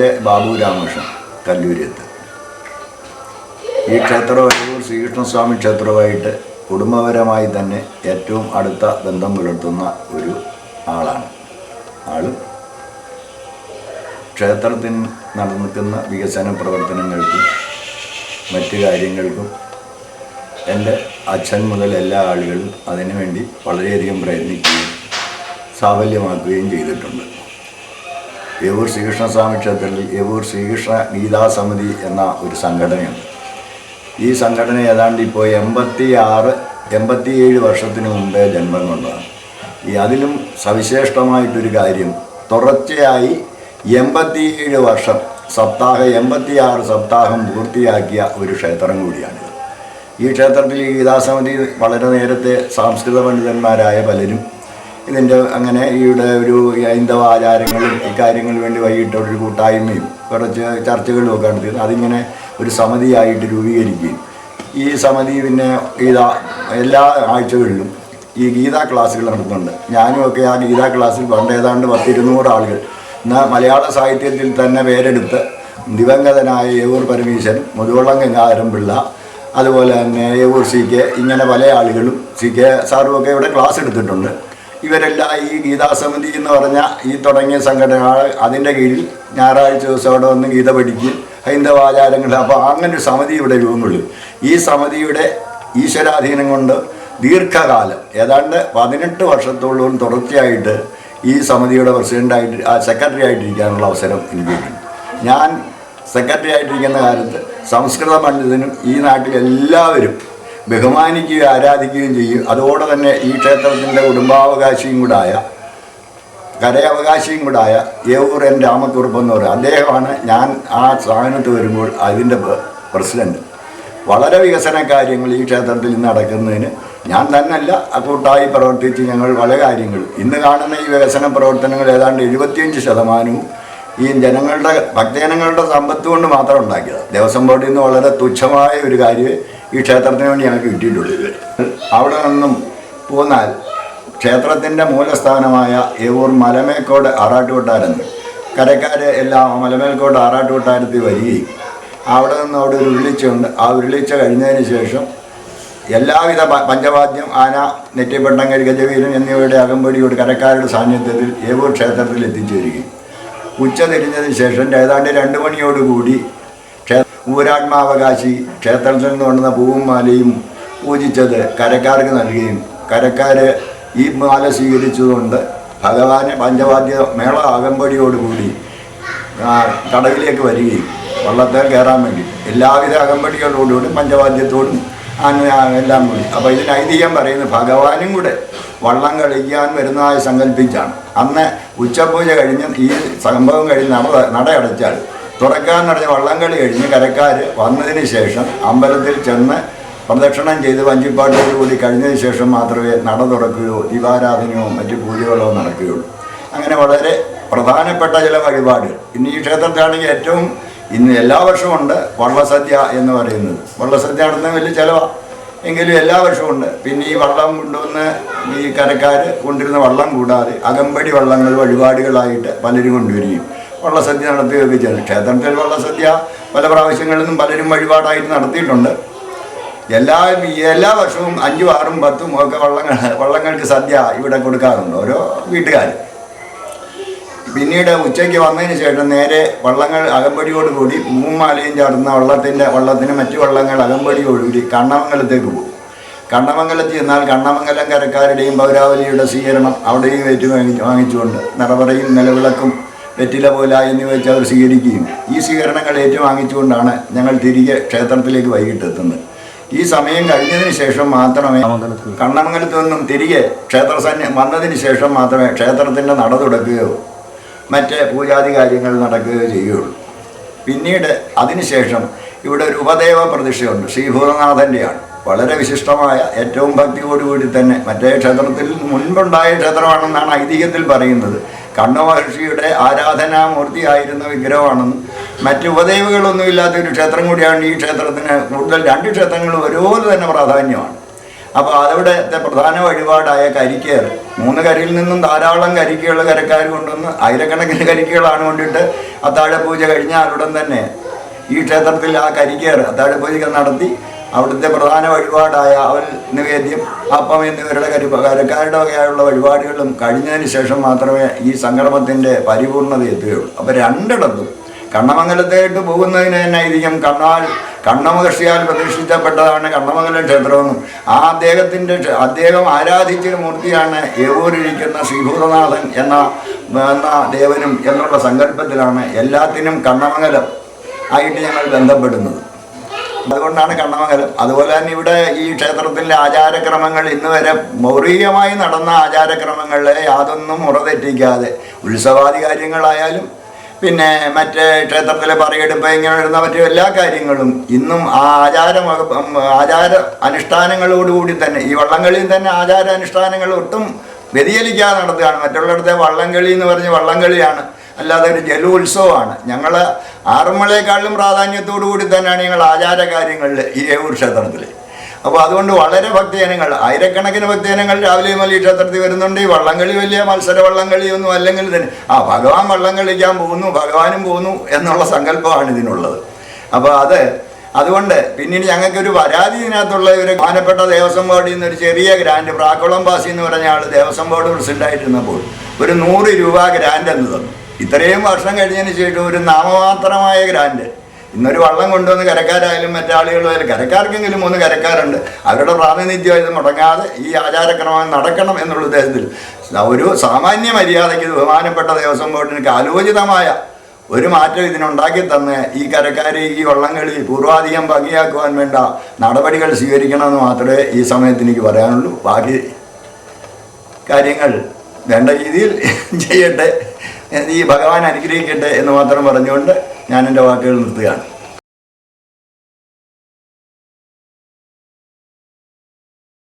പേര് ബാബു രാമകൃഷ്ണൻ കല്ലൂരിയത്ത്. ഈ ക്ഷേത്രവും ശ്രീകൃഷ്ണസ്വാമി ക്ഷേത്രവുമായിട്ട് കുടുംബപരമായി തന്നെ ഏറ്റവും അടുത്ത ബന്ധം പുലർത്തുന്ന ഒരു ആളാണ്. ആൾ ക്ഷേത്രത്തിൽ നടന്നിരിക്കുന്ന വികസന പ്രവർത്തനങ്ങൾക്കും മറ്റു കാര്യങ്ങൾക്കും എന്റെ അച്ഛൻ മുതൽ എല്ലാ ആളുകളും അതിനുവേണ്ടി വളരെയധികം പ്രയത്നിക്കുകയും സാഫല്യമാക്കുകയും ചെയ്തിട്ടുണ്ട്. യവൂർ ശ്രീകൃഷ്ണസ്വാമി ക്ഷേത്രത്തിൽ ഏവൂർ ശ്രീകൃഷ്ണ ഗീതാ സമിതി എന്ന ഒരു സംഘടനയുണ്ട്. ഈ സംഘടന ഏതാണ്ട് ഇപ്പോൾ എൺപത്തി ആറ് എൺപത്തിയേഴ് വർഷത്തിന് മുമ്പേ ജന്മം കൊണ്ടതാണ്. ഈ അതിലും സവിശേഷമായിട്ടൊരു കാര്യം തുടർച്ചയായി എൺപത്തിയേഴ് വർഷം സപ്താഹ എൺപത്തിയാറ് സപ്താഹം പൂർത്തിയാക്കിയ ഒരു ക്ഷേത്രം കൂടിയാണിത്. ഈ ക്ഷേത്രത്തിൽ ഈ ഗീതാസമിതി വളരെ നേരത്തെ സാംസ്കൃത പണ്ഡിതന്മാരായ പലരും ഇതിന്റെ അങ്ങനെ ഇവിടെ ഒരു ഹൈന്ദവ ആചാരങ്ങളും ഇക്കാര്യങ്ങൾ വേണ്ടി വൈകിട്ട് ഒരു കൂട്ടായ്മയും കുറച്ച് ചർച്ചകളും ഒക്കെ നടത്തി. അതിങ്ങനെ ഒരു സമിതിയായിട്ട് രൂപീകരിക്കുകയും. ഈ സമിതി പിന്നെ ഗീത എല്ലാ ആഴ്ചകളിലും ഈ ഗീതാ ക്ലാസ്സുകൾ നടത്തുന്നുണ്ട്. ഞാനും ഒക്കെ ആ ഗീതാ ക്ലാസ്സിൽ പണ്ട് ഏതാണ്ട് പത്തിരുന്നൂറ് ആളുകൾ. എന്നാൽ മലയാള സാഹിത്യത്തിൽ തന്നെ പേരെടുത്ത് ദിവംഗതനായ ഏവൂർ പരമീശൻ മുതുവള്ളം ഗംഗാധരം പിള്ള അതുപോലെ തന്നെ ഏവൂർ സി കെ ഇങ്ങനെ പല ആളുകളും സി കെ സാറും ഒക്കെ ഇവിടെ ക്ലാസ് എടുത്തിട്ടുണ്ട്. ഇവരെല്ലാം ഈ ഗീതാസമിതി എന്ന് പറഞ്ഞ ഈ തുടങ്ങിയ സംഘടന അതിന്റെ കീഴിൽ ഞായറാഴ്ച ദിവസം അവിടെ വന്ന് ഗീത പഠിക്കും ഹൈന്ദവ ആചാരങ്ങൾ അപ്പോൾ അങ്ങനെ ഒരു സമിതി ഇവിടെ രൂപം കൊള്ളും ഈ സമിതിയുടെ ഈശ്വരാധീനം കൊണ്ട് ദീർഘകാലം ഏതാണ്ട് പതിനെട്ട് വർഷത്തോളം തുടർച്ചയായിട്ട് ഈ സമിതിയുടെ പ്രസിഡന്റായിട്ട് സെക്രട്ടറി ആയിട്ടിരിക്കാനുള്ള അവസരം എനിക്ക് ഞാൻ സെക്രട്ടറി ആയിട്ടിരിക്കുന്ന കാലത്ത് സംസ്കൃത പണ്ഡിതനും ഈ നാട്ടിൽ എല്ലാവരും ബഹുമാനിക്കുകയും ആരാധിക്കുകയും ചെയ്യും. അതോടെ തന്നെ ഈ ക്ഷേത്രത്തിന്റെ കുടുംബാവകാശിയും കൂടായ കരയവകാശിയും കൂടായ ഏവൂർ എൻ രാമക്കുറുപ്പ് എന്ന് അദ്ദേഹമാണ് ഞാൻ ആ സ്ഥാനത്ത് വരുമ്പോൾ അതിന്റെ പ്രസിഡന്റ് വളരെ വികസന കാര്യങ്ങൾ ഈ ക്ഷേത്രത്തിൽ നടക്കുന്നതിന് ഞാൻ തന്നെയല്ല കൂട്ടായി പ്രവർത്തിച്ച് ഞങ്ങൾ പല കാര്യങ്ങൾ ഇന്ന് കാണുന്ന ഈ വികസന പ്രവർത്തനങ്ങൾ ഏതാണ്ട് എഴുപത്തിയഞ്ച് ശതമാനവും ഈ ജനങ്ങളുടെ ഭക്തജനങ്ങളുടെ സമ്പത്ത് കൊണ്ട് മാത്രം ഉണ്ടാക്കിയത്. ദേവസ്വം ബോർഡിൽ നിന്ന് വളരെ തുച്ഛമായ ഒരു കാര്യമേ ഈ ക്ഷേത്രത്തിന് വേണ്ടി ഞങ്ങൾക്ക് കിട്ടിയിട്ടുള്ളൂ ഇവർ അവിടെ നിന്നും പോന്നാൽ ക്ഷേത്രത്തിന്റെ മൂലസ്ഥാനമായ ഏവൂർ മലമേക്കോട് ആറാട്ടുകൊട്ടാരെന്ന് കരക്കാർ എല്ലാം മലമേൽക്കോട് ആറാട്ടുകൊട്ടാരത്തിൽ വരികയും അവിടെ നിന്ന് അവിടെ ഒരു ഉരുളിച്ചുണ്ട് ആ ഉരുളിച്ച കഴിഞ്ഞതിന് ശേഷം എല്ലാവിധ പഞ്ചവാദ്യം ആന നെറ്റിപ്പട്ടങ്ങൾ ഗജവീരൻ എന്നിവയുടെ അകമ്പടിയോട് കരക്കാരുടെ സാന്നിധ്യത്തിൽ ഏവൂർ ക്ഷേത്രത്തിൽ എത്തിച്ചേരുകയും. ഉച്ച തിരിഞ്ഞതിന് ശേഷം ഏതാണ്ട് രണ്ട് മണിയോടുകൂടി ഊരാത്മാവകാശി ക്ഷേത്രത്തിൽ നിന്ന് കൊണ്ടുവന്ന പൂവും മാലയും പൂജിച്ചത് കരക്കാർക്ക് നൽകുകയും കരക്കാർ ഈ മാല സ്വീകരിച്ചതുകൊണ്ട് ഭഗവാന് പഞ്ചവാദ്യ മേള അകമ്പടിയോടുകൂടി കടകിലേക്ക് വരികയും വള്ളത്തേൽ കയറാൻ വേണ്ടി എല്ലാവിധ അകമ്പടികളോടുകൂടി പഞ്ചവാദ്യത്തോടും എല്ലാം കൂടി. അപ്പോൾ ഇതിന് ഐതിഹ്യം പറയുന്നത് ഭഗവാനും കൂടെ വള്ളം കളിക്കാൻ വരുന്നതായി സങ്കല്പിച്ചാണ്. അന്ന് ഉച്ചപൂജ കഴിഞ്ഞ് ഈ സംഭവം കഴിഞ്ഞ് നട നടയടച്ചാൽ തുറക്കാൻ നടന്ന വള്ളംകളി കഴിഞ്ഞ് കരക്കാർ വന്നതിന് ശേഷം അമ്പലത്തിൽ ചെന്ന് പ്രദക്ഷിണം ചെയ്ത് വഞ്ചിപ്പാട്ടോട് കൂടി കഴിഞ്ഞതിന് ശേഷം മാത്രമേ നട തുറക്കുകയോ ദീപാരാധനയോ മറ്റ് പൂജകളോ നടക്കുകയുള്ളൂ. അങ്ങനെ വളരെ പ്രധാനപ്പെട്ട ചില വഴിപാടുകൾ ഇന്ന് ഈ ക്ഷേത്രത്തിലാണെങ്കിൽ ഏറ്റവും ഇന്ന് എല്ലാ വർഷവും ഉണ്ട് വള്ളസദ്യ എന്ന് പറയുന്നത്. വള്ളസദ്യ നടത്തുന്ന വലിയ ചിലവാണ് എങ്കിലും എല്ലാ വർഷവും ഉണ്ട്. പിന്നെ ഈ വള്ളം കൊണ്ടുവന്ന് ഈ കരക്കാർ കൊണ്ടിരുന്ന വള്ളം കൂടാതെ അകമ്പടി വള്ളങ്ങൾ വഴിപാടുകളായിട്ട് പലരും കൊണ്ടുവരികയും വള്ളസദ്യ നടത്തിയത് ക്ഷേത്രത്തിൽ വള്ളസദ്യ പല പ്രാവശ്യങ്ങളിൽ നിന്നും പലരും വഴിപാടായിട്ട് നടത്തിയിട്ടുണ്ട്. എല്ലാ എല്ലാ വർഷവും അഞ്ചും ആറും പത്തും ഒക്കെ വള്ളങ്ങൾ വള്ളങ്ങൾക്ക് സദ്യ ഇവിടെ കൊടുക്കാറുണ്ട് ഓരോ വീട്ടുകാർ പിന്നീട് ഉച്ചയ്ക്ക് വന്നതിന് ശേഷം നേരെ വള്ളങ്ങൾ അകമ്പടിയോട് കൂടി മൂമാലയും ചാടുന്ന വള്ളത്തിന്റെ വള്ളത്തിന് മറ്റു വള്ളങ്ങൾ അകമ്പടിയോട് കൂടി കണ്ണമംഗലത്തേക്ക് പോകും. കണ്ണമംഗലത്ത് ചെന്നാൽ കണ്ണമംഗലം കരക്കാരുടെയും പൗരാവലിയുടെ സ്വീകരണം അവിടെയും ഏറ്റു വാങ്ങി വാങ്ങിച്ചുകൊണ്ട് നിറവറയും നിലവിളക്കും വെറ്റില പോല എന്നിവ വെച്ച് അവർ സ്വീകരിക്കുകയും. ഈ സ്വീകരണങ്ങൾ ഏറ്റുവാങ്ങിച്ചുകൊണ്ടാണ് ഞങ്ങൾ തിരികെ ക്ഷേത്രത്തിലേക്ക് വൈകിട്ട് എത്തുന്നത്. ഈ സമയം കഴിഞ്ഞതിന് ശേഷം മാത്രമേ കണ്ണമംഗലത്ത്. നിന്നും തിരികെ ക്ഷേത്ര സന്യ വന്നതിന് ശേഷം മാത്രമേ ക്ഷേത്രത്തിന്റെ നട തുടക്കുകയോ മറ്റ് പൂജാതി കാര്യങ്ങൾ നടക്കുകയോ ചെയ്യുകയുള്ളൂ. പിന്നീട് അതിനുശേഷം ഇവിടെ ഒരു ഉപദേവ പ്രതിഷ്ഠയുണ്ട്. ശ്രീഭൂതനാഥന്റെയാണ് വളരെ വിശിഷ്ടമായ ഏറ്റവും ഭക്തിയോടുകൂടി തന്നെ മറ്റേ ക്ഷേത്രത്തിൽ മുൻപുണ്ടായ ക്ഷേത്രമാണെന്നാണ് ഐതിഹ്യത്തിൽ പറയുന്നത്. കണ്ണു മഹർഷിയുടെ ആരാധനാമൂർത്തിയായിരുന്ന വിഗ്രഹമാണെന്ന്. മറ്റ് ഉപദേവുകളൊന്നുമില്ലാത്ത ഒരു ക്ഷേത്രം കൂടിയാണ് ഈ ക്ഷേത്രത്തിന് കൂടുതൽ രണ്ട് ക്ഷേത്രങ്ങളും ഒരുപോലെ തന്നെ പ്രാധാന്യമാണ്. അപ്പോൾ അതവിടുത്തെ പ്രധാന വഴിപാടായ കരിക്കേർ മൂന്ന് കരിയിൽ നിന്നും ധാരാളം കരിക്കുകൾ കരക്കാർ കൊണ്ടുവന്ന് ആയിരക്കണക്കിന് കരിക്കുകളാണ് കൊണ്ടിട്ട് അത്താഴ പൂജ കഴിഞ്ഞാൽ ഉടൻ തന്നെ ഈ ക്ഷേത്രത്തിൽ ആ കരിക്കേർ അത്താഴ പൂജ നടത്തി അവിടുത്തെ പ്രധാന വഴിപാടായ അവൽ നിവേദ്യം അപ്പം എന്നിവരുടെ കരുപ്പകാരക്കാരുടെ കരക്കാരുടെ വകയായുള്ള വഴിപാടുകളും കഴിഞ്ഞതിന് ശേഷം മാത്രമേ ഈ സംക്രമത്തിന്റെ പരിപൂർണത എത്തുകയുള്ളൂ. അപ്പോൾ രണ്ടിടത്തും കണ്ണമംഗലത്തേട്ട് പോകുന്നതിന് തന്നെ ഇരിക്കും കണ്ണാൽ കണ്ണമഹർഷിയാൽ പ്രതിഷ്ഠിക്കപ്പെട്ടതാണ് കണ്ണമംഗലം ക്ഷേത്രമെന്നും ആ അദ്ദേഹത്തിന്റെ അദ്ദേഹം ആരാധിച്ച മൂർത്തിയാണ് ഏവൂരിരിക്കുന്ന ശ്രീഭൂതനാഥൻ എന്ന എന്ന ദേവനും എന്നുള്ള സങ്കല്പത്തിലാണ് എല്ലാത്തിനും കണ്ണമംഗലം ആയിട്ട് ഞങ്ങൾ ബന്ധപ്പെടുന്നത്. അതുകൊണ്ടാണ് കണ്ണമംഗലം. അതുപോലെ തന്നെ ഇവിടെ ഈ ക്ഷേത്രത്തിലെ ആചാരക്രമങ്ങൾ ഇന്ന് വരെ മൗറികമായി നടന്ന ആചാരക്രമങ്ങളെ യാതൊന്നും മുറതെറ്റിക്കാതെ ഉത്സവാദി കാര്യങ്ങളായാലും പിന്നെ മറ്റേ ക്ഷേത്രത്തിലെ പറയെടുപ്പ് ഇങ്ങനെ വരുന്ന മറ്റു എല്ലാ കാര്യങ്ങളും ഇന്നും ആ ആചാര ആചാര അനുഷ്ഠാനങ്ങളോടുകൂടി തന്നെ ഈ വള്ളംകളിയിൽ തന്നെ ആചാര അനുഷ്ഠാനങ്ങൾ ഒട്ടും വ്യതിചലിക്കാതെ നടത്തുകയാണ്. മറ്റുള്ളിടത്തെ വള്ളംകളി എന്ന് പറഞ്ഞ് വള്ളംകളിയാണ്. അല്ലാതെ ഒരു ജലോത്സവമാണ്. ഞങ്ങൾ ആറന്മുളയെക്കാളും പ്രാധാന്യത്തോടു കൂടി തന്നെയാണ് ഞങ്ങൾ ആചാര കാര്യങ്ങളിൽ ഈ ഏവൂർ ക്ഷേത്രത്തിൽ അപ്പോൾ അതുകൊണ്ട് വളരെ ഭക്തജനങ്ങൾ ആയിരക്കണക്കിന് ഭക്തജനങ്ങൾ രാവിലെ മലി ക്ഷേത്രത്തിൽ വരുന്നുണ്ട്. ഈ വള്ളംകളി വലിയ മത്സര വള്ളംകളിയൊന്നും അല്ലെങ്കിൽ തന്നെ ആ ഭഗവാൻ വള്ളം കളിക്കാൻ പോകുന്നു ഭഗവാനും പോകുന്നു എന്നുള്ള സങ്കല്പമാണ് ഇതിനുള്ളത്. അപ്പോൾ അത് അതുകൊണ്ട് പിന്നീട് ഞങ്ങൾക്കൊരു പരാതി ഇതിനകത്തുള്ള ഒരു ബഹുമാനപ്പെട്ട ദേവസ്വം ബോർഡിൽ നിന്ന് ഒരു ചെറിയ ഗ്രാൻഡ് പ്രാക്കുളം ബാസി എന്ന് പറഞ്ഞ ആൾ ദേവസ്വം ബോർഡ് പ്രസിഡന്റായിട്ടിരുന്നപ്പോൾ ഒരു നൂറ് രൂപ ഗ്രാൻഡ് എന്ന് തന്നു. ഇത്രയും വർഷം കഴിഞ്ഞതിന് ശേഷം ഒരു നാമമാത്രമായ ഗ്രാൻഡ്. ഇന്നൊരു വള്ളം കൊണ്ടുവന്ന് കരക്കാരായാലും മറ്റാളുകളും ആയാലും കരക്കാർക്കെങ്കിലും മൂന്ന് കരക്കാരുണ്ട് അവരുടെ പ്രാതിനിധ്യം ഇത് മുടങ്ങാതെ ഈ ആചാരക്രമം നടക്കണം എന്നുള്ള ഉദ്ദേശത്തിൽ. ഒരു സാമാന്യ മര്യാദയ്ക്ക് ബഹുമാനപ്പെട്ട ദേവസ്വം ബോർഡിന് കാലോചിതമായ ഒരു മാറ്റം ഇതിനുണ്ടാക്കി തന്നെ ഈ കരക്കാരെ ഈ വള്ളംകളി പൂർവാധികം ഭംഗിയാക്കുവാൻ വേണ്ട നടപടികൾ സ്വീകരിക്കണമെന്ന് മാത്രമേ ഈ സമയത്ത് എനിക്ക് പറയാനുള്ളൂ. ബാക്കി കാര്യങ്ങൾ വേണ്ട രീതിയിൽ ചെയ്യട്ടെ. ഈ ഭഗവാൻ അനുഗ്രഹിക്കട്ടെ എന്ന് മാത്രം പറഞ്ഞുകൊണ്ട് ഞാൻ എന്റെ വാക്കുകൾ നിർത്തുകയാണ്.